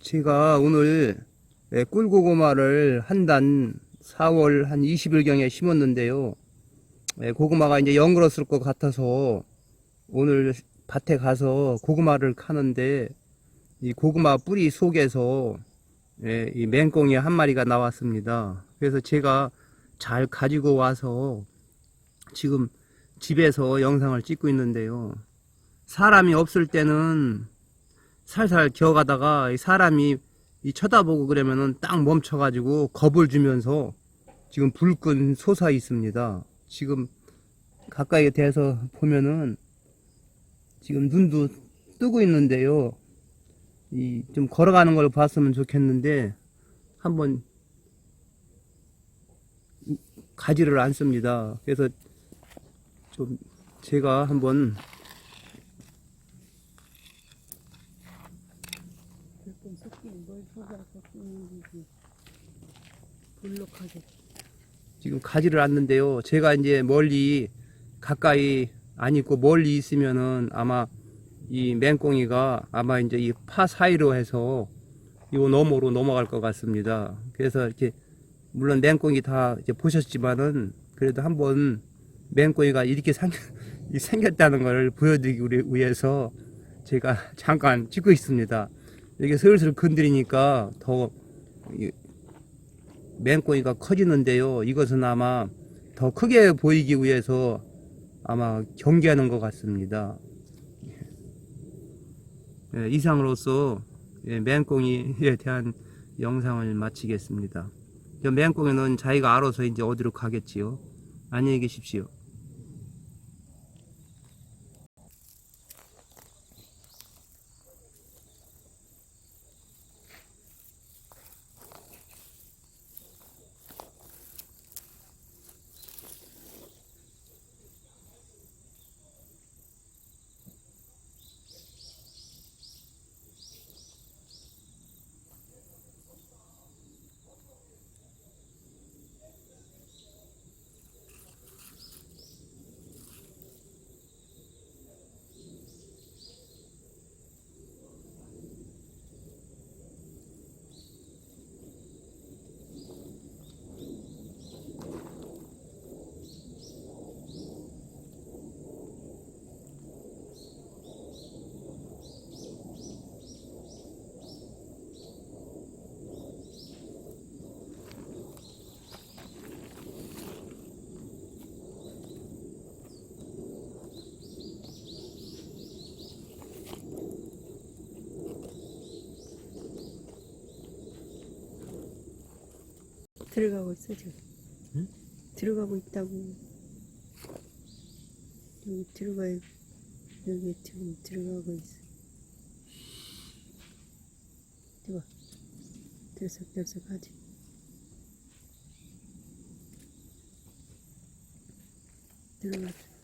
제가 오늘 예, 꿀고구마를 한 단 4월 한 20일경에 심었는데요. 예, 고구마가 이제 연그렀을 것 같아서 오늘 밭에 가서 고구마를 카는데 이 고구마 뿌리 속에서 예, 이 맹꽁이 한 마리가 나왔습니다. 그래서 제가 잘 가지고 와서 지금 집에서 영상을 찍고 있는데요. 사람이 없을 때는 살살 기어가다가 이 사람이 이 쳐다보고 그러면은 딱 멈춰가지고 겁을 주면서 지금 불끈 솟아 있습니다. 지금 가까이 대서 보면은 지금 눈도 뜨고 있는데요. 이 좀 걸어가는 걸 봤으면 좋겠는데 한번 가지를 않습니다. 그래서 좀 제가 한번 몇번 섞이는 볼록하게. 지금 가지를 않는데요. 제가 이제 멀리 가까이 안 있고 멀리 있으면은 아마 이 맹꽁이가 아마 이제 이 파 사이로 해서 요 너머로 넘어갈 것 같습니다. 그래서 이렇게 물론 맹꽁이 다 이제 보셨지만은 그래도 한번 맹꽁이가 이렇게 생, 이 생겼다는 걸 보여드리기 위- 위해서 제가 잠깐 찍고 있습니다. 이게 슬슬 건드리니까 더 이- 맹꽁이가 커지는데요. 이것은 아마 더 크게 보이기 위해서 아마 경계하는 것 같습니다. 예, 이상으로서 예, 맹꽁이에 대한 영상을 마치겠습니다. 저 맹꽁이는 자기가 알아서 이제 어디로 가겠지요. 안녕히 계십시오. 들어가고 있어 지금. 들어가고 있다고. 여기 들어가요. 여기 지금 들어가고 있어. 들어가. 들썩들썩 하지. 들어가.